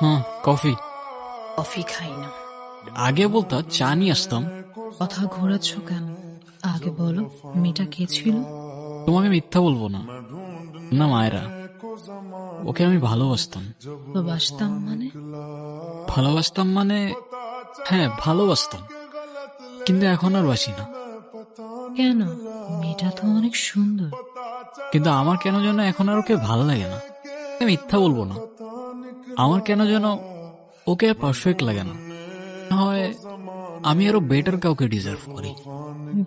হ্যাঁ coffee. Coffee খাই না। আগে বলতা চা নিয়ে আসতাম। কথা ঘোরাচ্ছ কেন? আগে বলো মেয়েটা কে ছিল? তোমাকে মিথ্যা বলব না। না মায়েরা। ওকে আমি ভালোবাসতাম। তো বাসতাম মানে? ভালোবাসতাম মানে হ্যাঁ ভালোবাসতাম। কিন্তু এখন আর বাসি না। কেন? মেয়েটা তো অনেক সুন্দর। কিন্তু আমার কেন যেন এখন আর ওকে ভালো লাগে না। আমি মিথ্যা বলব না। আমার কেন যেন ওকে আর পারফেক্ট লাগে না। হয় আমি আরও বেটার কাউকে ডিজার্ভ করি।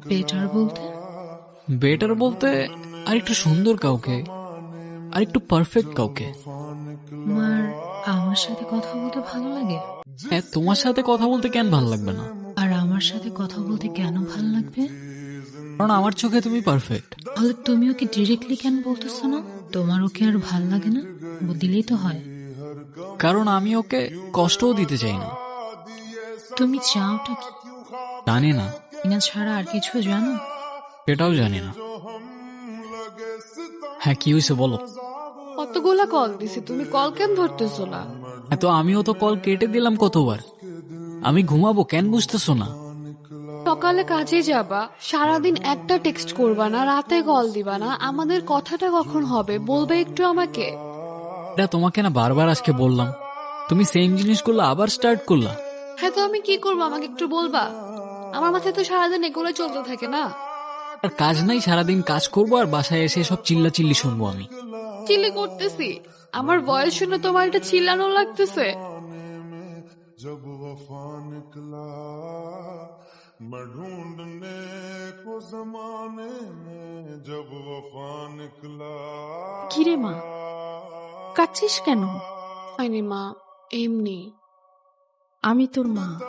বেটার বলতে? বেটার বলতে আর একটু সুন্দর কাউকে আর একটু পারফেক্ট কাউকে। তোমার আমার সাথে কথা বলতে ভালো লাগে? হ্যাঁ তোমার সাথে কথা বলতে কেন ভালো লাগবে না? আর আমার সাথে কথা বলতে কেন ভালো লাগবে? কারণ আমার চোখে তুমি পারফেক্ট তাহলে তুমি ওকে ডিরেক্টলি কেন বলতেছো না? তোমার ওকে আর ভালো লাগে না? দিলেই তো হয়। কারণ আমি ওকে কষ্টও দিতে চাই না। তুমি চাওটা কি? জানি না। ইনা ছাড়া আর কিছু জানো? সেটাও জানি না। হ্যাঁ কি হয়েছে বলো? কতগুলা কল দিছি তুমি কল কেন ধরতেছো না? হ্যাঁ তো আমিও তো কল কেটে দিলাম কতবার। আমি ঘুমাবো কেন বুঝতেছো না? সকালে কাজে যাবা সারাদিন একটা টেক্সট করবা না রাতে কল দিবা না আমাদের কথাটা কখন হবে? বলবে একটু আমাকে। এটা তোমাকে না বারবার আজকে বললাম তুমি সেম জিনিসগুলো আবার স্টার্ট করলা হ্যাঁ তো আমি কি করবো আমাকে একটু বলবা আমার মাথায় তো সারাদিন এগুলো চলতে থাকে না আর কাজ নাই সারাদিন কাজ করবো আর বাসায় এসে সব চিল্লা চিল্লি শুনবো আমি চিল্লি করতেছি আমার বয়স শুনে তোমার এটা চিল্লানো লাগতেছে जब वफा निकला मैं ढूंढने को जमाने में जब वफा निकला কিরে মা কাচ্ছিস কেন? হয়নি মা এমনি। আমি তোর মা।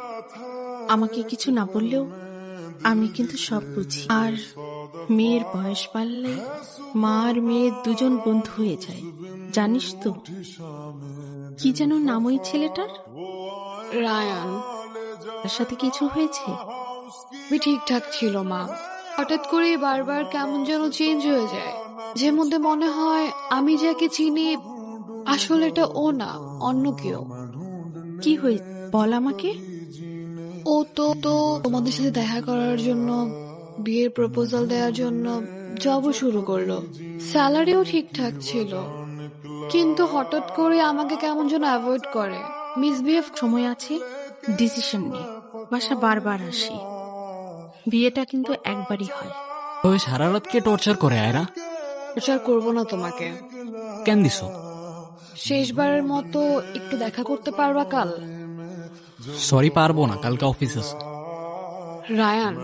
আমাকে কিছু না বললেও আমি কিন্তু সব বুঝি। আর মেয়ের বয়স বাড়লে মা আর মেয়ে দুজন বন্ধু হয়ে যায়। জানিস তো? কি যেন নাম ওই ছেলেটার? রায়ান। তার সাথে কিছু হয়েছে? ঠিকঠাক ছিল মা। হঠাৎ করে বারবার কেমন যেন চেঞ্জ হয়ে যায়। যে মধ্যে মনে হয় আমি যাকে চিনি আসলে এটা ও না অন্য কেউ। কি হয়ে বল আমাকে। ও তো তো তোমাদের সাথে দেখা করার জন্য বিয়ের প্রপোজাল দেওয়ার জন্য জবও শুরু করল। স্যালারিও ঠিকঠাক ছিল। কিন্তু হঠাৎ করে আমাকে কেমন যেন অ্যাভয়েড করে। মিসবিহেভ সময় আছে? ডিসিশন নিয়ে। বাসা বারবার আসি। বিয়েটা কিন্তু একবারই হয়। তবে সারা রাত কে টর্চার করে আয়রা? প্রচার করব না তোমাকে। কেন দিছো? শেষবারের মতো একটু দেখা করতে পারবা কাল? সরি পারব না। কালকে অফিস আছে। রায়ান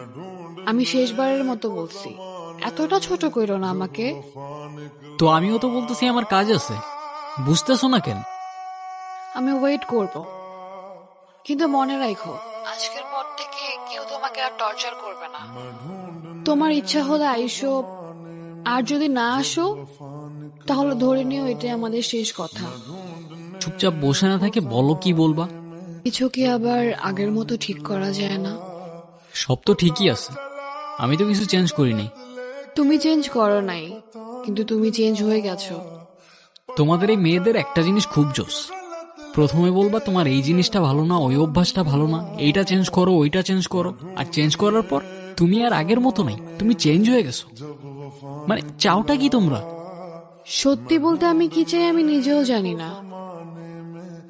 আমি শেষবারের মতো বলছি। এতটা ছোট কইরো না আমাকে। তো আমিও তো বলতেছি আমার কাজ আছে। বুঝতেছো না কেন? আমি ওয়েট করব। কিন্তু মনে রাখো আজকের পর থেকে কেউ তোমাকে আর টর্চার করবে না। তোমার ইচ্ছা হলে আইসো। আর যদি না আসো তাহলে ধরে নিও এটাই আমাদের শেষ কথা। চুপচাপ বসে না থাকে বলো কি বলবা। কিছু কি আবার আগের মতো ঠিক করা যায় না? সব তো ঠিকই আছে। আমি তো কিছু চেঞ্জ করিনি। তুমি চেঞ্জ করো নাই কিন্তু তুমি চেঞ্জ হয়ে গেছো। তোমাদের এই মেয়েদের একটা জিনিস খুব জোস। প্রথমে বলবা তোমার এই জিনিসটা ভালো না ওই অভ্যাসটা ভালো না। এইটা চেঞ্জ করো ওইটা চেঞ্জ করো। আর চেঞ্জ করার পর তুমি আর আগের মতো নাই। তুমি চেঞ্জ হয়ে গেছো। মানে চাওটা কি তোমরা? সত্যি বলতে আমি কি চাই আমি নিজেও জানি না।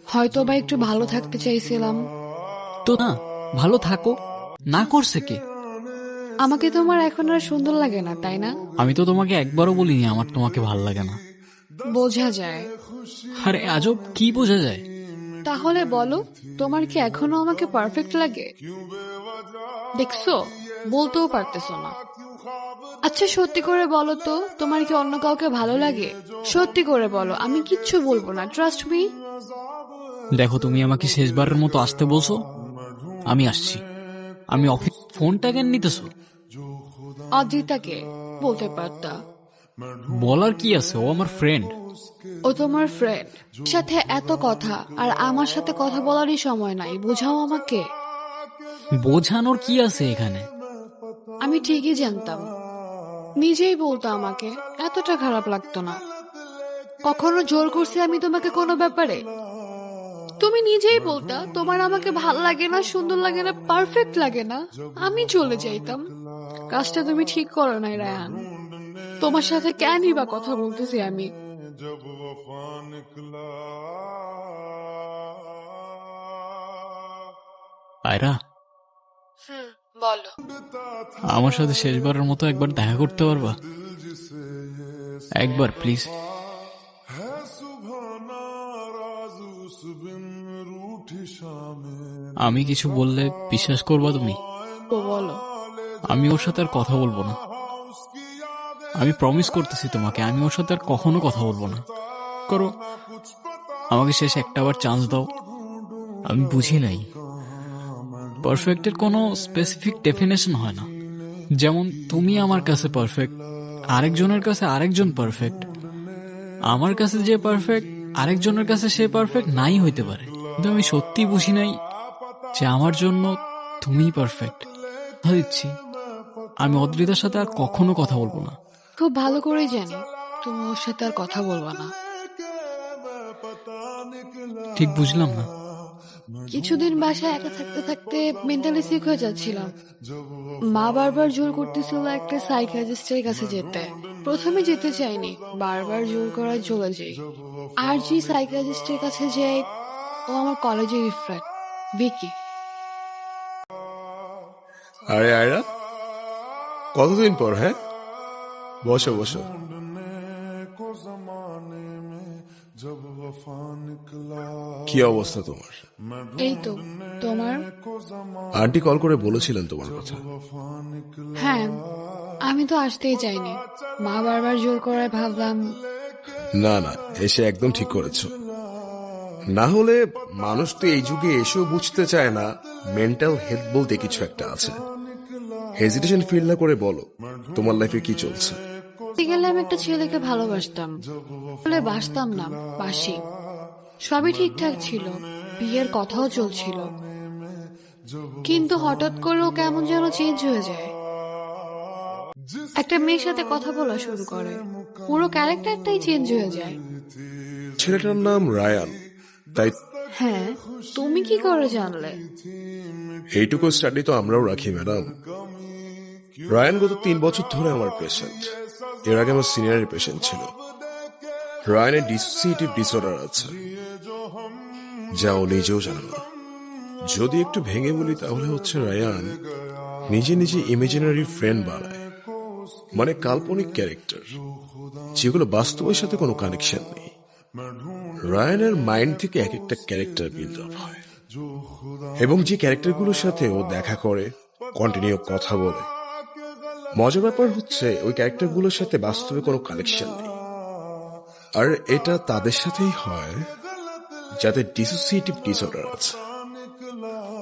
হয়তো বা একটু ভালো থাকতে চাইছিলাম। তো না ভালো থাকো। না করছে কে? আমাকে তোমার এখন আর সুন্দর লাগে না তাই না? আমি তো তোমাকে একবারও বলিনি আমার তোমাকে ভালো লাগে না। বোঝা যায়। আরে আজব কি বোঝা যায়? তাহলে বলো তোমার কি এখনও আমাকে পারফেক্ট লাগে? দেখছ বলতেও পারতেছো না। আচ্ছা সত্যি করে বলো তো তোমার কি অন্য কাউকে ভালো লাগে? সত্যি করে বলো আমি কিচ্ছু বলব না ট্রাস্ট মি দেখো তুমি আমাকে শেষবারের মতো আসতে বলছো আমি আসছি। আমি অফিস ফোনটা কেন নিতেছো? অজিতাকে বলতে পারতা। বলার কি আছে? ও আমার ফ্রেন্ড ও তোমার ফ্রেন্ড সাথে এত কথা আর আমার সাথে কথা বলারই সময় নাই বোঝাও আমাকে। বোঝানোর কি আছে এখানে? আমি ঠিকই জানতাম। নিজেই বলতো আমাকে এতটা খারাপ লাগতো না। কখনো জোর করছি আমি তোমাকে কোনো ব্যাপারে? তুমি নিজেই বলতা তোমার আমাকে ভালো লাগে না সুন্দর লাগে না পারফেক্ট লাগে না আমি চলে যাইতাম। কাজটা তুমি ঠিক করো নাই রায়ান। তোমার সাথে কেনই বা কথা বলতেছি আমি? আয়রা। বলো। আমার সাথে শেষবারের মতো একবার দেখা করতে পারবা? একবার প্লিজ আমি কিছু বললে বিশ্বাস করবা তুমি? বলো। আমি ওর সাথে আর কথা বলব না। আমি প্রমিস করতেছি তোমাকে আমি ওর সাথে আর কখনো কথা বলব না। করো। আমাকে শেষ একটা বার চান্স দাও। আমি বুঝি নাই। পারফেক্টের কোনো স্পেসিফিক ডেফিনেশন হয় না। যেমন তুমি আমার কাছে পারফেক্ট আরেকজনের কাছে আরেকজন পারফেক্ট আমার কাছে যে পারফেক্ট আরেকজনের কাছে সে পারফেক্ট নাই হইতে পারে। কিন্তু আমি সত্যি বুঝি নাই যে আমার জন্য তুমিই পারফেক্ট দিচ্ছি আমি অদ্রিতার সাথে আর কখনো কথা বলব না। খুব ভালো করেই জানি তুমি ওর সাথে আর কথা বলবা না। ঠিক বুঝলাম না। কিছুদিন বাসায় একা থাকতে থাকতে মেন্টালি সিক হয়ে যাচ্ছিলাম। মা বারবার জোর করতেছিল একটা সাইকিয়াট্রিস্টের কাছে যেতে। প্রথমে যেতে চাইনি, বারবার জোর করায় চলে যাই। আর যে সাইকিয়াট্রিস্টের কাছে যাই, ও আমার কলেজের ফ্রেন্ড ভিকি আরে আয়রা, কতদিন পর হ্যাঁ? বসো বসো। কি অবস্থা তোমার? এই তো তোমার? আন্টি কল করে বলেছিলেন তোমার কথা। হ্যাঁ আমি তো আসতেই চাইনি মা বারবার জোর করায় ভাবলাম না না এসে একদম ঠিক করেছ। না হলে মানুষ তো এই যুগে এসেও বুঝতে চায় না মেন্টাল হেলথ বলতে কিছু একটা আছে। হেজিটেশন ফিল না করে বলো তোমার লাইফে কি চলছে? বলতে গেলে আমি একটা ছেলেকে ভালোবাসতাম। বলে বাসতাম না বাসি। সবই ঠিকঠাক ছিল বিয়ের কথাও চলছিল। কিন্তু হঠাৎ করে ও কেমন যেন চেঞ্জ হয়ে যায়। একটা মেয়ের সাথে কথা বলা শুরু করে। পুরো ক্যারেক্টারটাই চেঞ্জ হয়ে যায়। ছেলেটার নাম রায়ান। তাই হ্যাঁ তুমি কি করে জানলে? এইটুকু স্টাডি তো আমরাও রাখি ম্যাডাম রায়ান গত তিন বছর ধরে আমার পেশেন্ট এর আগে আমার সিনিয়র পেশেন্ট ছিল। রায়ানের ডিসোসিয়েটিভ ডিসঅর্ডার আছে, যা ও নিজেও জানে না। যদি একটু ভেঙে বলি তাহলে হচ্ছে রায়ান নিজে নিজে ইমেজিনারি ফ্রেন্ড বানায় মানে কাল্পনিক ক্যারেক্টার যেগুলো বাস্তবের সাথে কোনো কানেকশন নেই। রায়ানের মাইন্ড থেকে এক একটা ক্যারেক্টার বিল্ড আপ হয়। এবং যে ক্যারেক্টারগুলোর সাথে ও দেখা করে কন্টিনিউ কথা বলে মজার ব্যাপার হচ্ছে ওই ক্যারেক্টারগুলোর সাথে বাস্তবে কোনো কানেকশন নেই। আর এটা তাদের সাথেই হয় যাদের ডিসোসিয়েটিভ ডিসঅর্ডার আছে।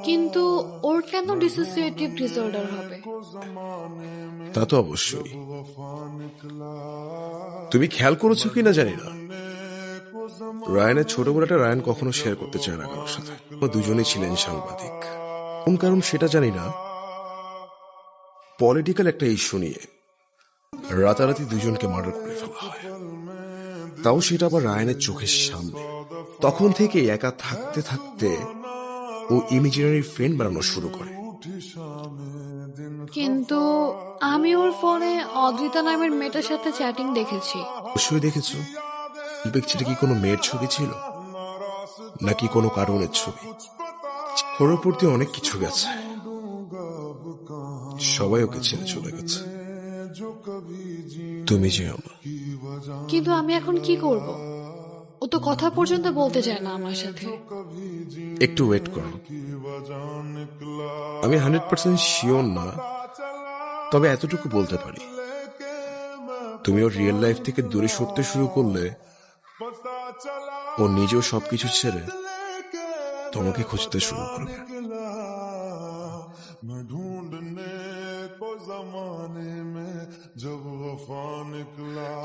কিন্তু ওর কেন ডিসোসিয়েটিভ ডিসঅর্ডার হবে? তা তো অবশ্যই। তুমি খেয়াল করেছ কিনা জানি না। রায়ানের ছোটবেলাটা রায়ান কখনো শেয়ার করতে চায় না কারোর সাথে। ও দুজনেই ছিলেন সাংবাদিক। কোন কারণ সেটা জানি না। পলিটিক্যাল একটা ইস্যু নিয়ে রাতারাতি দুজনকে মার্ডার করে ফেলা হয়। তাও সেটা আবার রায়ানের চোখের সামনে। তখন থেকে একা থাকতে থাকতে ও ইমেজিনারি ফ্রেন্ড বানানো শুরু করে। কিন্তু আমি ওর ফোনে অদ্রিতা নামের মেয়েটার সাথে চ্যাটিং দেখেছি। অবশ্যই দেখেছ। পিকচারে কি কোনো মেয়ের ছবি ছিল? নাকি কোনো কারণের ছবি? ওর অনেক কিছু গেছে। সবাই ওকে ছেড়ে চলে গেছে। তুমি যেও না। কিন্তু আমি এখন কি করব? ও তো কথা পর্যন্ত বলতে চায় না আমার সাথে। একটু ওয়েট করো। আমি হান্ড্রেড পার্সেন্ট শিওর না তবে এতটুকু বলতে পারি। তুমি ওর রিয়েল লাইফ থেকে দূরে সরতে শুরু করলে ও নিজেও সবকিছু ছেড়ে তোমাকে খুঁজতে শুরু করবে।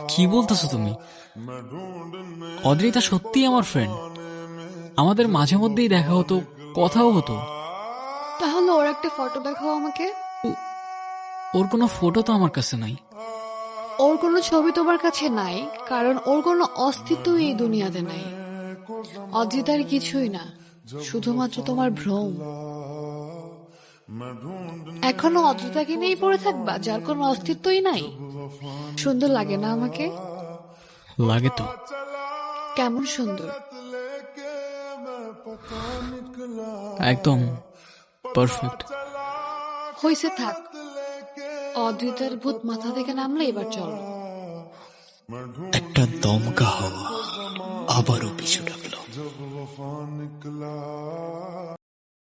কি বলতেছো তুমি? অদ্রিতা সত্যি আমার ফ্রেন্ড আমাদের মাঝে মধ্যেই দেখা হতো কথাও হতো। তাহলে ওর একটা ফটো দেখাও আমাকে। ওর কোনো ফটো তো আমার কাছে নাই। ওর কোনো ছবি তোমার কাছে নাই কারণ ওর কোনো অস্তিত্বই এই দুনিয়াতে নাই। অদ্রিতার কিছুই না শুধুমাত্র তোমার ভ্রম। এখনও অযথাকে নিয়েই পড়ে থাকবা যার কোনো অস্তিত্বই নাই। সুন্দর লাগে না আমাকে? লাগে তো। কেমন সুন্দর? একদম পারফেক্ট হইছে থাক। অদ্বিতার ভূত মাথা থেকে নামলে এবার চলো। একটা দমকা হওয়া আবারও পিছু ডাকলো